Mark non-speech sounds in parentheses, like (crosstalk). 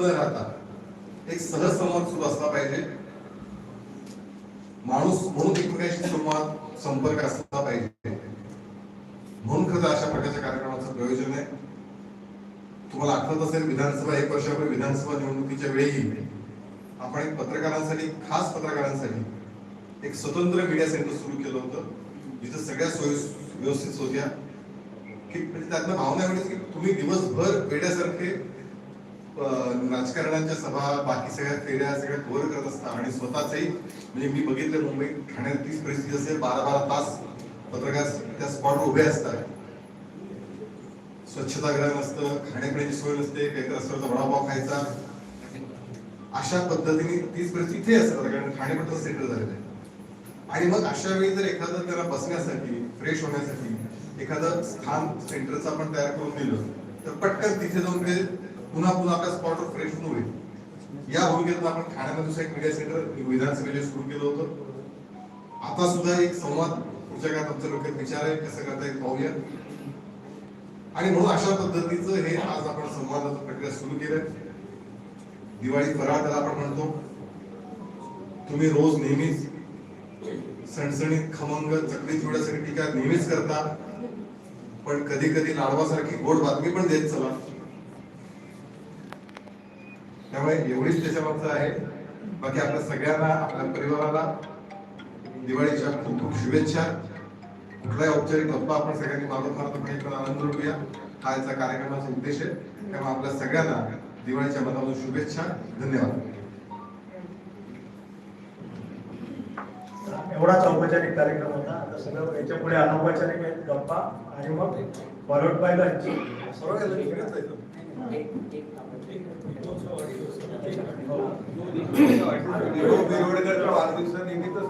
न राहता एक सहज संवाद सुरू असला पाहिजे. माणूस म्हणून एकमेकांशी संवाद संपर्क असला पाहिजे. म्हणून खरं अशा प्रकारच्या कार्यक्रमाचं प्रयोजन आहे. तुम्हाला आठवत असेल विधानसभा एक वर्षापूर्वी विधानसभा निवडणुकीच्या वेळी आपण एक पत्रकारांसाठी खास पत्रकारांसाठी एक स्वतंत्र मीडिया सेंटर सुरू केलं होतं. जिथं सगळ्या सोयी व्यवस्थित होत्या. की म्हणजे त्यातनं भावना एवढीच की तुम्ही दिवसभर वेड्यासारखे राजकारणाच्या सभा बाकी सगळ्या फेऱ्या सगळ्या कव्हर करत असतात. आणि स्वतःचही म्हणजे मी बघितलं मुंबईत ठाण्यात तीच परिस्थिती असेल बारा बारा तास पत्रकार त्या स्पॉटवर उभे असतात. स्वच्छतागृह नसतं खाण्यापिण्याची सोय नसते काहीतरी असतं तर वडापाव खायचा. अशा पद्धतीने तीच परिस्थिती इथे असतात कारण ठाणे पत्र सेंटर झालेलं आहे. आणि मग अशा वेळी जर एखादं त्याला बसण्यासाठी फ्रेश होण्यासाठी एखादं स्थान सेंटरचं आपण तयार करून दिलं तर पटकन तिथे जाऊन ते पुन्हा पुन्हा आपल्या स्पॉटवर फ्रेश होऊन होईल या भूमिकेतून आपण ठाण्यामध्ये दुसरं एक मीडिया सेंटर विधानसभेला सुरू केलं होतं. आता सुद्धा एक संवाद पुढच्या काळात आमच्या डोक्यात विचार आहे कसं करता येईल पाहूया. आणि म्हणून अशा पद्धतीचं हे आज आपण संवादाचं प्रक्रिया सुरू केलं दिवाळी फराळ त्याला आपण म्हणतो. तुम्ही रोज नेहमीच सणसणीत खमंग चकली थोड्यासाठी टीका नेहमीच करता. पण कधी कधी लाडवासारखी गोड बातमी पण देत चला. त्यामुळे एवढीच त्याच्या मागचं आहे बाकी आपल्या सगळ्यांना आपल्या परिवाराला दिवाळीच्या खूप खूप शुभेच्छा कुठलाही औपचारिक गप्पा आपण सगळ्यांनी मागत मारत पण आनंद लुटूया हा याचा कार्यक्रमाचा उद्देश आहे त्यामुळे आपल्या सगळ्यांना दिवाळीच्या मनापासून शुभेच्छा धन्यवाद एवढाच औपचारिक कार्यक्रम होता आता सगळं याच्यापुढे अनौपचारिक आहेत गप्पा आणि मग फॉरवर्ड बाय लंच (coughs) वाढदिवसानिमित्त सगळ्या